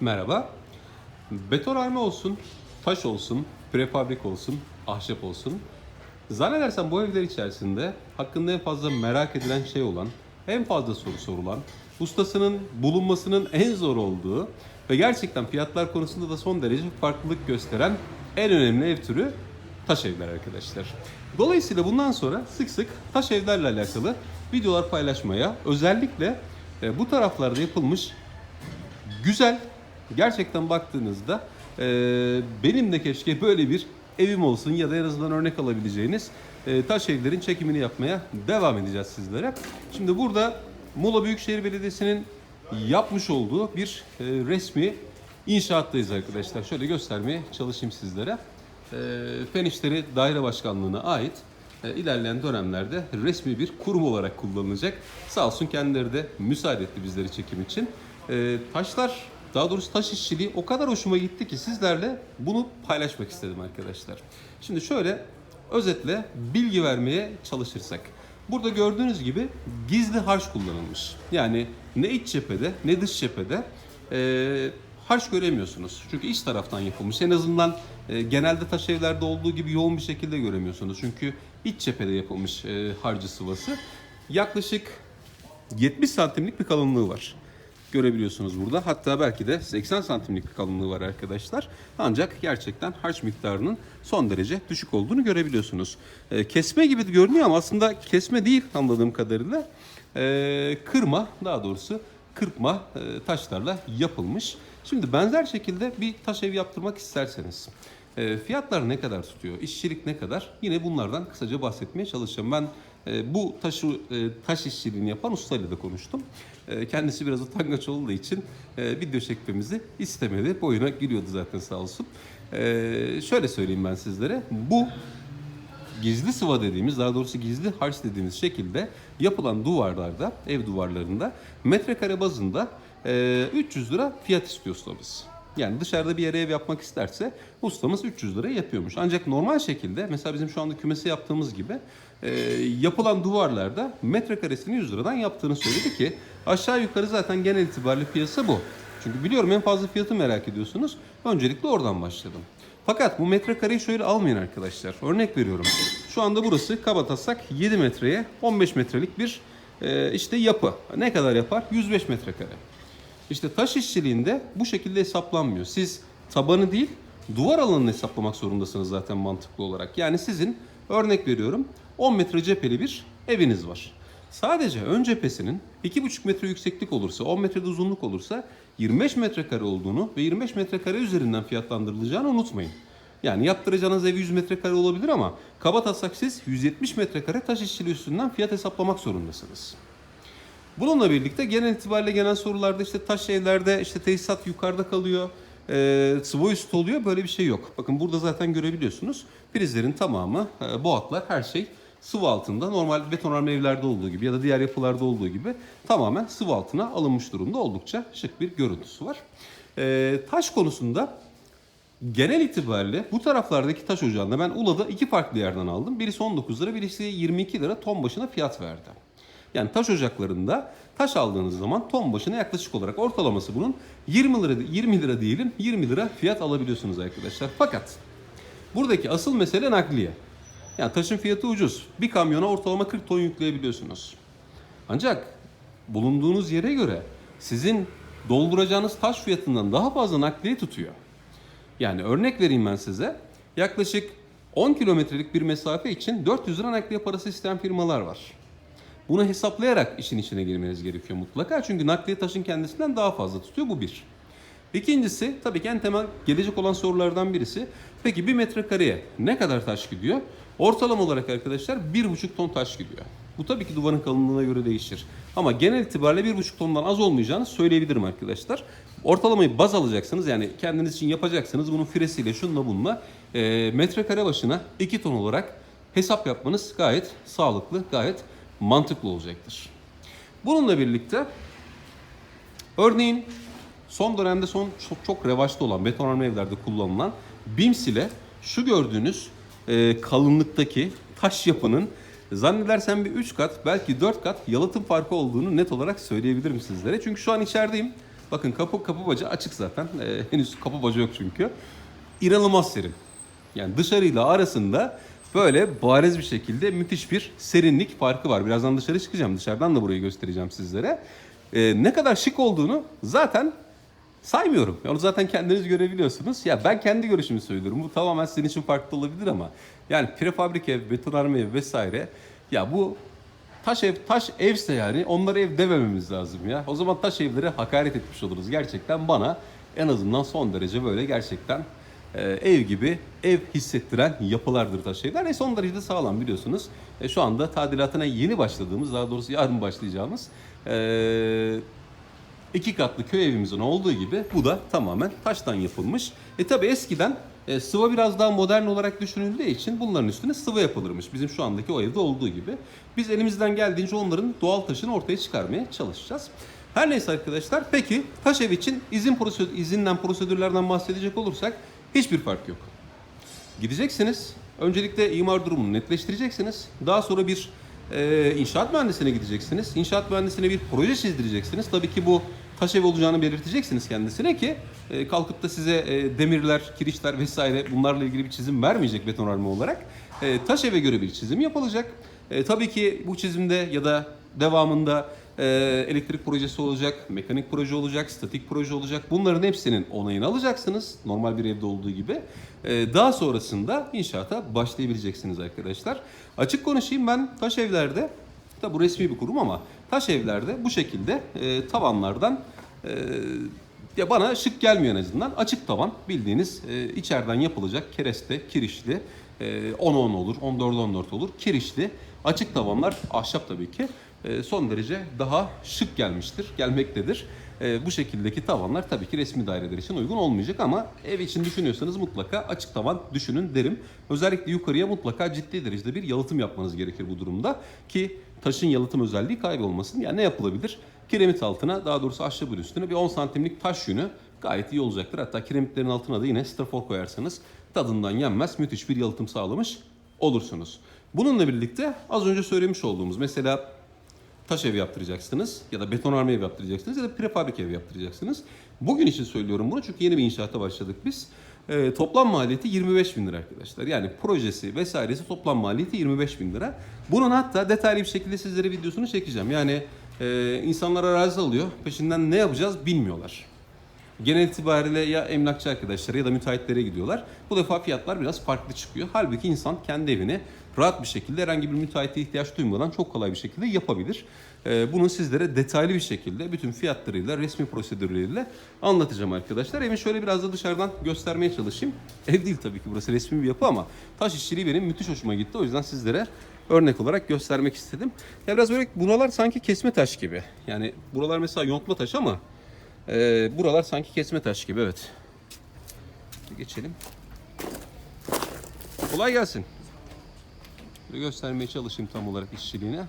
Merhaba. Betonarme olsun, taş olsun, prefabrik olsun, ahşap olsun. Zannedersem bu evler içerisinde hakkında en fazla merak edilen şey olan, en fazla soru sorulan, ustasının bulunmasının en zor olduğu ve gerçekten fiyatlar konusunda da son derece farklılık gösteren en önemli ev türü taş evler arkadaşlar. Dolayısıyla bundan sonra sık sık taş evlerle alakalı videolar paylaşmaya, özellikle e, bu taraflarda yapılmış güzel. Gerçekten baktığınızda e, benim de keşke böyle bir evim olsun ya da en azından örnek alabileceğiniz e, taş evlerin çekimini yapmaya devam edeceğiz sizlere. Şimdi burada Muğla Büyükşehir Belediyesi'nin yapmış olduğu bir e, resmi inşaattayız arkadaşlar. Şöyle göstermeye çalışayım sizlere. E, Fen İşleri Daire Başkanlığı'na ait e, ilerleyen dönemlerde resmi bir kurum olarak kullanılacak. Sağ olsun kendileri de müsaade etti bizleri çekim için. E, taşlar, daha doğrusu taş işçiliği o kadar hoşuma gitti ki sizlerle bunu paylaşmak istedim arkadaşlar. Şimdi şöyle özetle bilgi vermeye çalışırsak. Burada gördüğünüz gibi gizli harç kullanılmış. Yani ne iç cephede ne dış cephede e, harç göremiyorsunuz. Çünkü iç taraftan yapılmış. En azından e, genelde taş evlerde olduğu gibi yoğun bir şekilde göremiyorsunuz. Çünkü iç cephede yapılmış e, harcı sıvası. Yaklaşık 70 santimlik bir kalınlığı var. Görebiliyorsunuz burada. Hatta belki de 80 santimlik kalınlığı var arkadaşlar. Ancak gerçekten harç miktarının son derece düşük olduğunu görebiliyorsunuz. E, kesme gibi görünüyor ama aslında kesme değil anladığım kadarıyla. E, kırma daha doğrusu kırpma e, taşlarla yapılmış. Şimdi benzer şekilde bir taş ev yaptırmak isterseniz e, fiyatlar ne kadar tutuyor, işçilik ne kadar yine bunlardan kısaca bahsetmeye çalışacağım. Ben bu taşı e, taş işçiliğini yapan ustayla da konuştum. E, kendisi biraz utangaç olduğu için e, video çekmemizi istemedi. Boyuna gülüyordu zaten sağ olsun. E, şöyle söyleyeyim ben sizlere. Bu gizli sıva dediğimiz, daha doğrusu gizli harç dediğimiz şekilde yapılan duvarlarda, ev duvarlarında metrekare bazında e, 300 lira fiyat istiyor ustamız. Yani dışarıda bir yere ev yapmak isterse ustamız 300 liraya yapıyormuş. Ancak normal şekilde mesela bizim şu anda kümesi yaptığımız gibi e, yapılan duvarlarda metrekaresini 100 liradan yaptığını söyledi ki aşağı yukarı zaten genel itibariyle piyasa bu. Çünkü biliyorum en fazla fiyatı merak ediyorsunuz. Öncelikle oradan başladım. Fakat bu metrekareyi şöyle almayın arkadaşlar. Örnek veriyorum. Şu anda burası kabatasak 7 metreye 15 metrelik bir e, işte yapı. Ne kadar yapar? 105 metrekare. İşte taş işçiliğinde bu şekilde hesaplanmıyor. Siz tabanı değil duvar alanını hesaplamak zorundasınız zaten mantıklı olarak. Yani sizin örnek veriyorum 10 metre cepheli bir eviniz var. Sadece ön cephesinin 2,5 metre yükseklik olursa, 10 metrede uzunluk olursa 25 metrekare olduğunu ve 25 metrekare üzerinden fiyatlandırılacağını unutmayın. Yani yaptıracağınız ev 100 metrekare olabilir ama kaba taslak siz 170 metrekare taş işçiliği üstünden fiyat hesaplamak zorundasınız. Bununla birlikte genel itibariyle gelen sorularda işte taş evlerde işte tesisat yukarıda kalıyor, e, sıva üstü oluyor böyle bir şey yok. Bakın burada zaten görebiliyorsunuz prizlerin tamamı, e, bu hatlar her şey sıvı altında normal betonarme evlerde olduğu gibi ya da diğer yapılarda olduğu gibi tamamen sıvı altına alınmış durumda oldukça şık bir görüntüsü var. E, taş konusunda Genel itibariyle bu taraflardaki taş ocağında ben Ula'da iki farklı yerden aldım. Birisi 19 lira, birisi 22 lira ton başına fiyat verdi. Yani taş ocaklarında taş aldığınız zaman ton başına yaklaşık olarak ortalaması bunun 20 lira 20 lira diyelim 20 lira fiyat alabiliyorsunuz arkadaşlar. Fakat buradaki asıl mesele nakliye. Yani taşın fiyatı ucuz. Bir kamyona ortalama 40 ton yükleyebiliyorsunuz. Ancak bulunduğunuz yere göre sizin dolduracağınız taş fiyatından daha fazla nakliye tutuyor. Yani örnek vereyim ben size. Yaklaşık 10 kilometrelik bir mesafe için 400 lira nakliye parası isteyen firmalar var. Bunu hesaplayarak işin içine girmeniz gerekiyor mutlaka. Çünkü nakliye taşın kendisinden daha fazla tutuyor. Bu bir. İkincisi tabii ki en temel gelecek olan sorulardan birisi. Peki bir metrekareye ne kadar taş gidiyor? Ortalama olarak arkadaşlar 1,5 ton taş gidiyor. Bu tabii ki duvarın kalınlığına göre değişir. Ama genel itibariyle 1,5 tondan az olmayacağını söyleyebilirim arkadaşlar. Ortalamayı baz alacaksınız yani kendiniz için yapacaksınız. Bunun firesiyle şununla bununla e, metrekare başına 2 ton olarak hesap yapmanız gayet sağlıklı, gayet mantıklı olacaktır. Bununla birlikte örneğin son dönemde son çok, çok revaçta olan betonarme evlerde kullanılan BIMS ile şu gördüğünüz e, kalınlıktaki taş yapının zannedersem bir 3 kat belki 4 kat yalıtım farkı olduğunu net olarak söyleyebilirim sizlere. Çünkü şu an içerideyim. Bakın kapı kapı bacağı açık zaten. Ee, henüz kapı bacağı yok çünkü. İnanılmaz serin. Yani dışarıyla arasında böyle bariz bir şekilde müthiş bir serinlik farkı var. Birazdan dışarı çıkacağım. Dışarıdan da burayı göstereceğim sizlere. Ee, ne kadar şık olduğunu zaten saymıyorum. Onu zaten kendiniz görebiliyorsunuz. Ya ben kendi görüşümü söylüyorum. Bu tamamen senin için farklı olabilir ama yani prefabrik ev, betonarme ev vesaire ya bu taş ev taş evse yani onlara ev demememiz lazım ya. O zaman taş evlere hakaret etmiş oluruz. Gerçekten bana en azından son derece böyle gerçekten e, ev gibi ev hissettiren yapılardır taş evler. E son derece de sağlam biliyorsunuz. E, şu anda tadilatına yeni başladığımız daha doğrusu yarın başlayacağımız e, iki katlı köy evimizin olduğu gibi bu da tamamen taştan yapılmış. E tabi eskiden e, sıva biraz daha modern olarak düşünüldüğü için bunların üstüne sıva yapılırmış. Bizim şu andaki o evde olduğu gibi. Biz elimizden geldiğince onların doğal taşını ortaya çıkarmaya çalışacağız. Her neyse arkadaşlar peki taş ev için izin prosedür, izinden prosedürlerden bahsedecek olursak hiçbir fark yok. Gideceksiniz. Öncelikle imar durumunu netleştireceksiniz. Daha sonra bir e, inşaat mühendisine gideceksiniz. İnşaat mühendisine bir proje çizdireceksiniz. Tabii ki bu taş ev olacağını belirteceksiniz kendisine ki e, kalkıp da size e, demirler, kirişler vesaire bunlarla ilgili bir çizim vermeyecek betonarme olarak. E, taş eve göre bir çizim yapılacak. E, tabii ki bu çizimde ya da devamında e, elektrik projesi olacak, mekanik proje olacak, statik proje olacak. Bunların hepsinin onayını alacaksınız. Normal bir evde olduğu gibi. E, daha sonrasında inşaata başlayabileceksiniz arkadaşlar. Açık konuşayım ben taş evlerde, tabi bu resmi bir kurum ama taş evlerde bu şekilde e, tavanlardan e, ya bana şık gelmiyor en azından. Açık tavan bildiğiniz e, içeriden yapılacak kereste, kirişli, e, 10-10 olur, 14-14 olur. Kirişli, açık tavanlar, ahşap tabii ki e, son derece daha şık gelmiştir, gelmektedir. E, bu şekildeki tavanlar tabii ki resmi daireler için uygun olmayacak ama ev için düşünüyorsanız mutlaka açık tavan düşünün derim. Özellikle yukarıya mutlaka ciddi derecede bir yalıtım yapmanız gerekir bu durumda ki taşın yalıtım özelliği kaybolmasın. Yani ne yapılabilir? Kiremit altına daha doğrusu ahşabın üstüne bir 10 santimlik taş yünü gayet iyi olacaktır. Hatta kiremitlerin altına da yine strafor koyarsanız tadından yenmez müthiş bir yalıtım sağlamış olursunuz. Bununla birlikte az önce söylemiş olduğumuz mesela taş ev yaptıracaksınız ya da betonarme ev yaptıracaksınız ya da prefabrik ev yaptıracaksınız. Bugün için söylüyorum bunu çünkü yeni bir inşaata başladık biz. Ee, toplam maliyeti 25 bin lira arkadaşlar. Yani projesi vesairesi toplam maliyeti 25 bin lira. Bunun hatta detaylı bir şekilde sizlere videosunu çekeceğim. Yani e, insanlar arazi alıyor peşinden ne yapacağız bilmiyorlar. Genel itibariyle ya emlakçı arkadaşları ya da müteahhitlere gidiyorlar. Bu defa fiyatlar biraz farklı çıkıyor. Halbuki insan kendi evini rahat bir şekilde herhangi bir müteahhite ihtiyaç duymadan çok kolay bir şekilde yapabilir. Ee, bunu sizlere detaylı bir şekilde bütün fiyatlarıyla, resmi prosedürleriyle anlatacağım arkadaşlar. Evin şöyle biraz da dışarıdan göstermeye çalışayım. Ev değil tabii ki burası resmi bir yapı ama taş işçiliği benim müthiş hoşuma gitti. O yüzden sizlere örnek olarak göstermek istedim. Ya biraz böyle buralar sanki kesme taş gibi. Yani buralar mesela yontma taş ama ee, buralar sanki kesme taş gibi evet. Geçelim. Kolay gelsin. Bir göstermeye çalışayım tam olarak işçiliğini.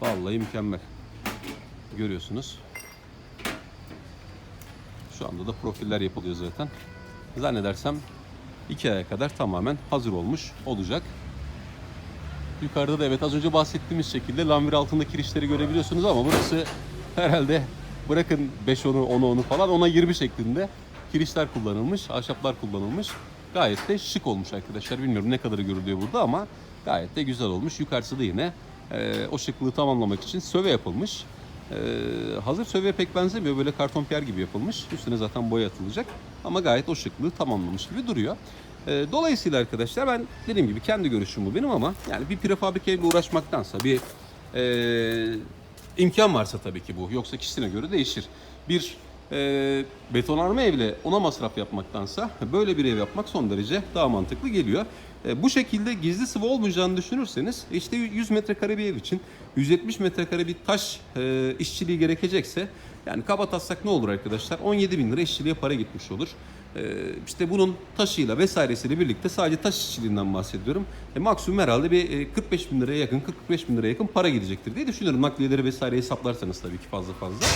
Vallahi mükemmel. Görüyorsunuz. Şu anda da profiller yapılıyor zaten. Zannedersem iki aya kadar tamamen hazır olmuş olacak. Yukarıda da evet az önce bahsettiğimiz şekilde lambir altında kirişleri görebiliyorsunuz ama burası herhalde bırakın 5-10'u 10'u 10'u falan ona 20 şeklinde kirişler kullanılmış, ahşaplar kullanılmış. Gayet de şık olmuş arkadaşlar. Bilmiyorum ne kadarı görülüyor burada ama gayet de güzel olmuş. Yukarısı da yine e, o şıklığı tamamlamak için söve yapılmış. E, hazır söveye pek benzemiyor. Böyle karton piyer gibi yapılmış. Üstüne zaten boya atılacak. Ama gayet o şıklığı tamamlamış gibi duruyor. E, dolayısıyla arkadaşlar ben dediğim gibi kendi görüşüm bu benim ama yani bir prefabrik evle uğraşmaktansa bir e, imkan varsa tabii ki bu. Yoksa kişisine göre değişir. Bir e, betonarme evle ona masraf yapmaktansa böyle bir ev yapmak son derece daha mantıklı geliyor. E, bu şekilde gizli sıvı olmayacağını düşünürseniz işte 100 metrekare bir ev için 170 metrekare bir taş e, işçiliği gerekecekse yani kaba taslak ne olur arkadaşlar? 17 bin lira işçiliğe para gitmiş olur. E, işte bunun taşıyla vesairesiyle birlikte sadece taş işçiliğinden bahsediyorum. E, maksimum herhalde bir e, 45 bin liraya yakın 45 bin liraya yakın para gidecektir diye düşünüyorum. Nakliyeleri vesaire hesaplarsanız tabii ki fazla fazla.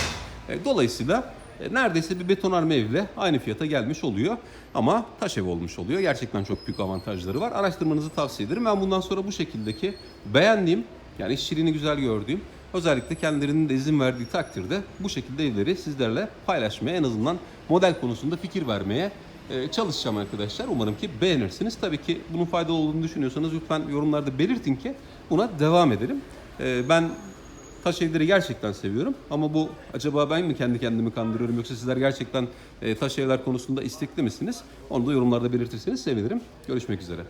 E, dolayısıyla e, neredeyse bir betonarme evle aynı fiyata gelmiş oluyor. Ama taş ev olmuş oluyor. Gerçekten çok büyük avantajları var. Araştırmanızı tavsiye ederim. Ben bundan sonra bu şekildeki beğendiğim Yani işçiliğini güzel gördüğüm, özellikle kendilerinin de izin verdiği takdirde bu şekilde evleri sizlerle paylaşmaya, en azından model konusunda fikir vermeye e, çalışacağım arkadaşlar. Umarım ki beğenirsiniz. Tabii ki bunun faydalı olduğunu düşünüyorsanız lütfen yorumlarda belirtin ki buna devam edelim. E, Ben taş evleri gerçekten seviyorum ama bu acaba ben mi kendi kendimi kandırıyorum yoksa sizler gerçekten e, taş evler konusunda istekli misiniz? Onu da yorumlarda belirtirseniz sevinirim. Görüşmek üzere.